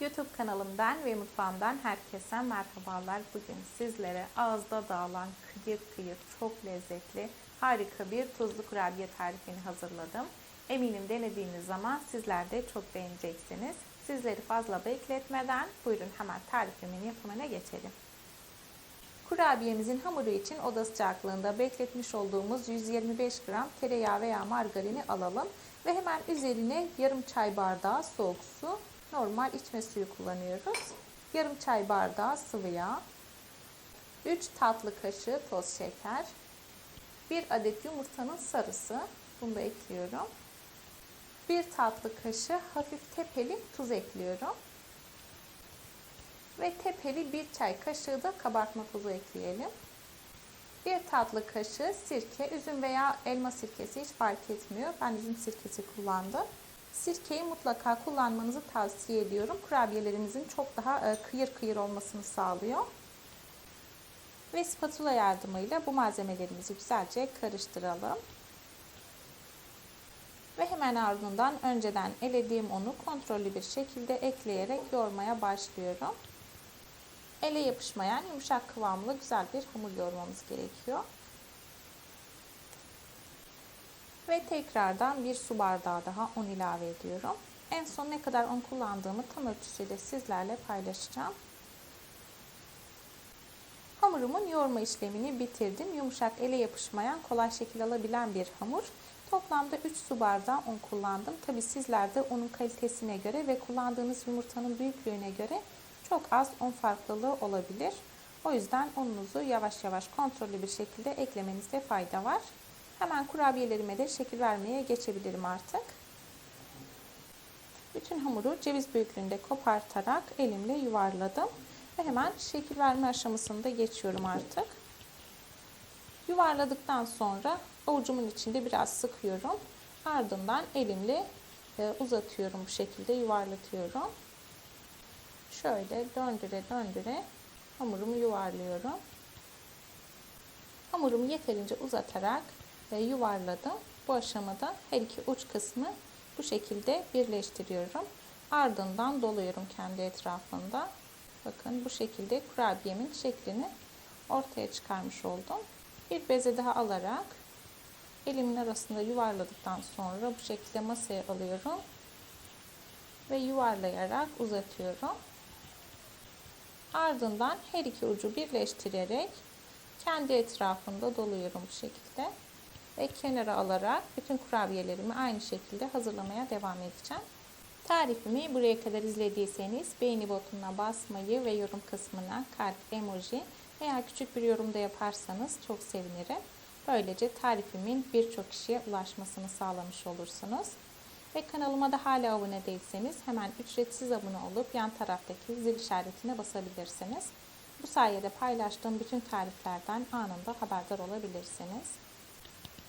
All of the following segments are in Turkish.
YouTube kanalımdan ve mutfağımdan herkese merhabalar. Bugün sizlere ağızda dağılan kıyır kıyır çok lezzetli harika bir tuzlu kurabiye tarifini hazırladım. Eminim denediğiniz zaman sizler de çok beğeneceksiniz. Sizleri fazla bekletmeden buyurun hemen tarifimin yapımına geçelim. Kurabiyemizin hamuru için oda sıcaklığında bekletmiş olduğumuz 125 gram tereyağı veya margarini alalım. Ve hemen üzerine yarım çay bardağı soğuk su, normal içme suyu kullanıyoruz. Yarım çay bardağı sıvı yağ, 3 tatlı kaşığı toz şeker, 1 adet yumurtanın sarısı, bunu da ekliyorum. 1 tatlı kaşığı hafif tepeli tuz ekliyorum. Ve tepeli 1 çay kaşığı da kabartma tozu ekleyelim. 1 tatlı kaşığı sirke, üzüm veya elma sirkesi hiç fark etmiyor. Ben üzüm sirkesi kullandım. Sirkeyi mutlaka kullanmanızı tavsiye ediyorum. Kurabiyelerimizin çok daha kıyır kıyır olmasını sağlıyor. Ve spatula yardımıyla bu malzemelerimizi güzelce karıştıralım. Ve hemen ardından önceden elediğim unu kontrollü bir şekilde ekleyerek yoğurmaya başlıyorum. Ele yapışmayan yumuşak kıvamlı güzel bir hamur yoğurmamız gerekiyor. Ve tekrardan bir su bardağı daha un ilave ediyorum. En son ne kadar un kullandığımı tam ölçüsüyle sizlerle paylaşacağım. Hamurumun yoğurma işlemini bitirdim. Yumuşak ele yapışmayan kolay şekil alabilen bir hamur. Toplamda 3 su bardağı un kullandım. Tabi sizler de unun kalitesine göre ve kullandığınız yumurtanın büyüklüğüne göre çok az un farklılığı olabilir. O yüzden ununuzu yavaş yavaş kontrollü bir şekilde eklemenizde fayda var. Hemen kurabiyelerime de şekil vermeye geçebilirim artık. Bütün hamuru ceviz büyüklüğünde kopartarak elimle yuvarladım. Ve hemen şekil verme aşamasında geçiyorum artık. Yuvarladıktan sonra avucumun içinde biraz sıkıyorum. Ardından elimle uzatıyorum bu şekilde yuvarlatıyorum. Şöyle döndüre döndüre hamurumu yuvarlıyorum. Hamurumu yeterince uzatarak yuvarladım. Bu aşamada her iki uç kısmı bu şekilde birleştiriyorum. Ardından doluyorum kendi etrafında. Bakın bu şekilde kurabiyemin şeklini ortaya çıkarmış oldum. Bir beze daha alarak elimin arasında yuvarladıktan sonra bu şekilde masaya alıyorum. Ve yuvarlayarak uzatıyorum. Ardından her iki ucu birleştirerek kendi etrafında doluyorum bu şekilde. Ve kenara alarak bütün kurabiyelerimi aynı şekilde hazırlamaya devam edeceğim. Tarifimi buraya kadar izlediyseniz beğeni butonuna basmayı ve yorum kısmına kalp emoji veya küçük bir yorum da yaparsanız çok sevinirim. Böylece tarifimin birçok kişiye ulaşmasını sağlamış olursunuz. Ve kanalıma da hala abone değilseniz hemen ücretsiz abone olup yan taraftaki zil işaretine basabilirsiniz. Bu sayede paylaştığım bütün tariflerden anında haberdar olabilirsiniz.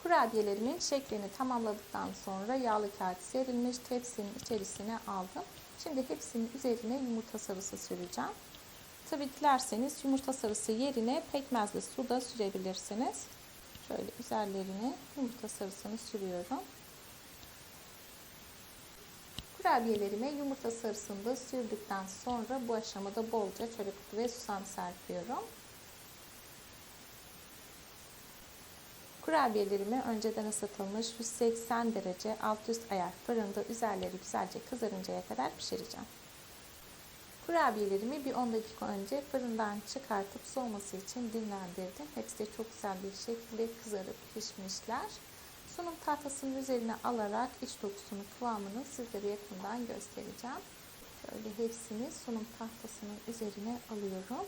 Kurabiyelerimin şeklini tamamladıktan sonra yağlı kağıt serilmiş tepsinin içerisine aldım. Şimdi hepsinin üzerine yumurta sarısı süreceğim. Tabi dilerseniz yumurta sarısı yerine pekmezli su da sürebilirsiniz. Şöyle üzerlerine yumurta sarısını sürüyorum. Kurabiyelerime yumurta sarısını da sürdükten sonra bu aşamada bolca çörek ve susam serpiyorum. Kurabiyelerimi önceden ısıtılmış 180 derece alt üst ayar fırında üzerleri güzelce kızarıncaya kadar pişireceğim. Kurabiyelerimi bir 10 dakika önce fırından çıkartıp soğuması için dinlendirdim. Hepsi de çok güzel bir şekilde kızarıp pişmişler. Sunum tahtasının üzerine alarak iç dokusunun kıvamını sizlere yakından göstereceğim. Şöyle hepsini sunum tahtasının üzerine alıyorum.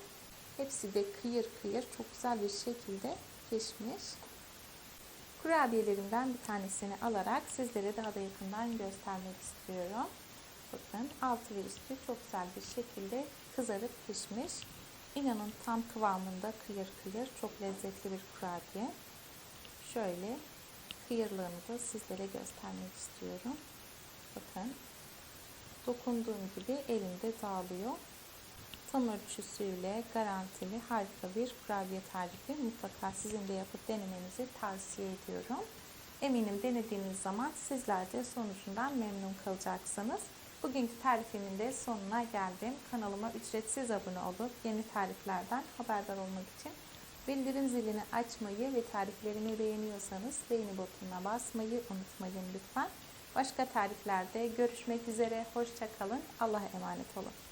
Hepsi de kıyır kıyır çok güzel bir şekilde pişmiş. Kurabiyelerimden bir tanesini alarak sizlere daha da yakından göstermek istiyorum. Bakın altı ve üstü çok güzel bir şekilde kızarıp pişmiş. İnanın tam kıvamında kıyır kıyır çok lezzetli bir kurabiye. Şöyle kıyırlığını da sizlere göstermek istiyorum. Bakın dokunduğum gibi elimde dağılıyor. Tam ölçüsüyle garantili harika bir kurabiye tarifi. Mutlaka sizin de yapıp denemenizi tavsiye ediyorum. Eminim denediğiniz zaman sizler de sonucundan memnun kalacaksınız. Bugünkü tarifimin de sonuna geldim. Kanalıma ücretsiz abone olup yeni tariflerden haberdar olmak için bildirim zilini açmayı ve tariflerimi beğeniyorsanız beğeni butonuna basmayı unutmayın lütfen. Başka tariflerde görüşmek üzere. Hoşçakalın. Allah'a emanet olun.